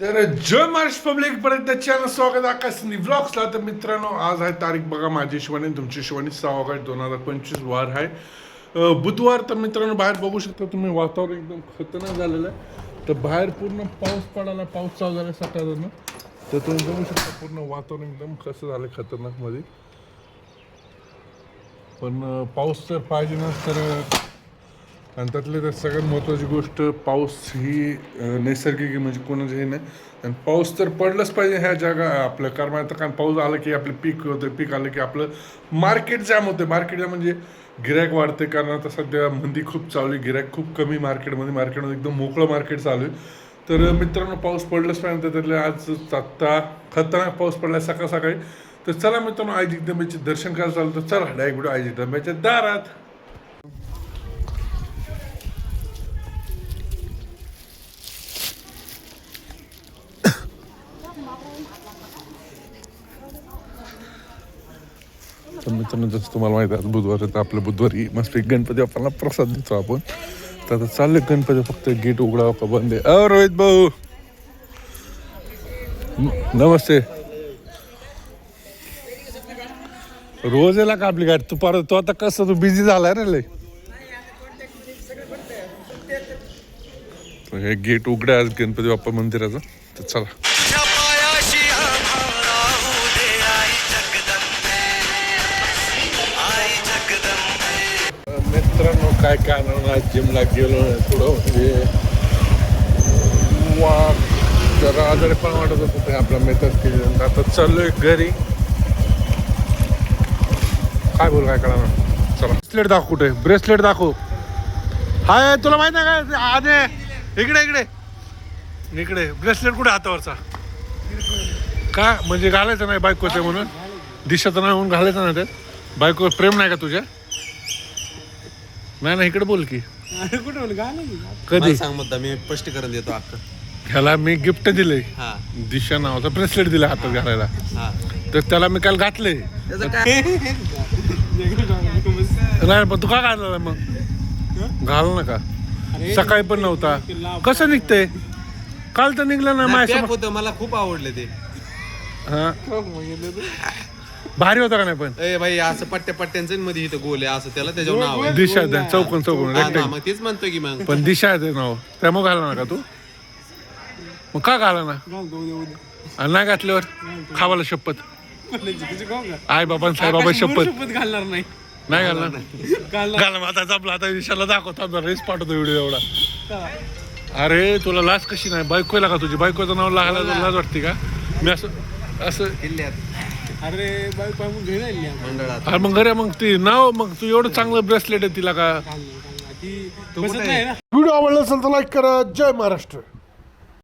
तर जय महाराष्ट्र पब्लिक परत त्या स्वागत आकाशनी आकाश व्लॉग्सला तर मित्रांनो आज आहे तारीख बघा माझी शिवानी तुमची शिवानी सहा ऑगस्ट दोन हजार पंचवीस वार आहे. बुधवार तर मित्रांनो बाहेर बघू शकता तुम्ही वातावरण एकदम खतरनाक झालेलं आहे. तर बाहेर पूर्ण पाऊस पडायला पाऊस चालू झाला सकाळनं तर तुम्ही बघू शकता पूर्ण वातावरण एकदम कसं झालं खतरनाकमध्ये. पण पाऊस तर पाहिजे ना तर आणि त्यातले तर सगळ्यात महत्त्वाची गोष्ट पाऊस ही नैसर्गिक म्हणजे कोणाचं हे नाही. आणि पाऊस तर पडलंच पाहिजे ह्या जागा आपल्या कारण आता कारण पाऊस आला की आपलं पीक होतं पीक आलं की आपलं मार्केट जाम होतं. मार्केट म्हणजे गिरायक वाढते कारण आता सध्या मंदी खूप चालू आहे गिरायक खूप कमी मार्केटमध्ये मार्केटमध्ये एकदम मोकळं मार्केट चालू आहे. तर मित्रांनो पाऊस पडलंच पाहिजे त्यातले आज आत्ता खतरनाक पाऊस पडला सकाळ सकाळी. तर चला मित्रांनो आई जगदंबेचे दर्शन करायला चालू तर चला डायरेक्ट व्हिडिओ आई जगदंबेच्या दारात. मित्रांनो जसं तुम्हाला माहिती आहे बुधवार तर आपलं बुधवारी मस्त एक गणपती बाप्पाला प्रसाद देतो आपण. तर आता चाललं गणपती फक्त गेट उघडावं का बंद आहे. अ रोहित भाऊ! नमस्ते. रोज याला का आपली गाडी? तू परत तू आता कसं तू बिझी झालाय रे लय. हे गेट उघडं आज गणपती बाप्पा मंदिराचं. तर चला. काय काय आज जिमला गेलो थोडं म्हणजे वा जरा आजारी पण वाटत होतं ते आपला मेहनत केली आता चाललोय घरी. काय बोल काय कळा चला. ब्रेसलेट दाखव कुठे? ब्रेसलेट दाखव. हाय तुला माहीत आहे का? आजे इकडे इकडे. इकडे. ब्रेसलेट कुठे हातावरचा? का? म्हणजे घालायचं नाही बायकोचं म्हणून? दिशाचं नाही म्हणून घालायचं नाही ते? बायको प्रेम नाही का तुझ्या? नाही ना इकडे बोल की. कधी? मला सांग मुद्दा मी स्पष्टीकरण देतो अख्खं. ह्याला मी गिफ्ट दिले. हा. दिशा नावाचा ब्रेसलेट दिला हातात घालायला. हा. तर त्याला मी काल घातले त्याचं काय? नाही पण तू का घालला मग? घाल ना का? सकाळी पण नव्हता. कसं निघतंय? काल तर निघलं ना पॅक माझ्या होतं मला खूप आवडले ते. हा. भारी होता का नाही पण? ए भाई असं पट्ट्या पट्ट्यांचं मध्ये इथं गोल आहे असं त्याला त्याच्यावर नाव आहे दिशा द्या चौकोन चौकोन हा ना, rectangle. मग तेच म्हणतोय की मग. पण दिशा आहे ते नाव त्यामुळे घाला ना का तू? मग का घाला ना? आणि नाही घातल्यावर खावाला शपथ. आई बाबा साईबाबा शपथ. घालणार नाही. नाही घालणार. घाला मग आता आपला आता दिशाला दाखवतो रेस पाठवतो व्हिडिओ एवढा. अरे तुला लाज कशी नाही? बायकोला का तुझी? बायकोचं नाव लागायला तुला लाज वाटते का? मी असं असं किल्ल्यात. अरे बाई पाहून घेऊन आली मंडळात. अरे मग घरी मग ती नाव मग तू एवढं चांगलं ब्रेसलेट आहे तिला का? ती बसत नाही ना? व्हिडिओ आवडला असेल तर लाईक करा. जय महाराष्ट्र.